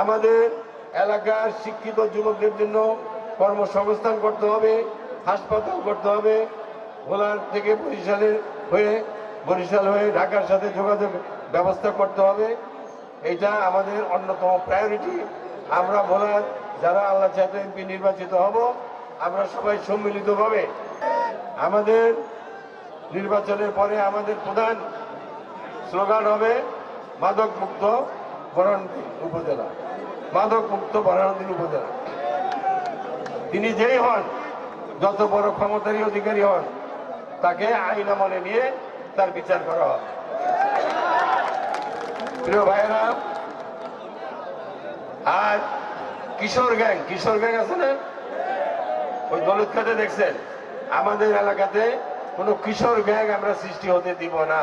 আমাদের এলাকার শিক্ষিত যুবকদের জন্য কর্মসংস্থান করতে হবে, হাসপাতাল করতে হবে, ভোলার থেকে বরিশালের হয়ে, বরিশাল হয়ে ঢাকার সাথে যোগাযোগ ব্যবস্থা করতে হবে। এটা আমাদের অন্যতম প্রায়োরিটি আমরা ভোলার যারা আল্লাহ চাইতে এমপি নির্বাচিত হব, আমরা সবাই সম্মিলিতভাবে আমাদের নির্বাচনের পরে আমাদের প্রধান স্লোগান হবে মাদক মুক্ত বরানদিন উপজেলা মাদক মুক্ত বরানদিন উপজেলা। তিনি যেই হন, যত বড় ক্ষমতারী অধিকারী হন, তাকে আইন মনে নিয়ে তার বিচার করা হয় প্রিয় ভাইরা আর কিশোর গ্যাং কিশোর গ্যাং আছে না? ওই দলিত খাতে দেখছেন? আমাদের এলাকাতে কোন কিশোর গ্যাং আমরা সৃষ্টি হতে দিব না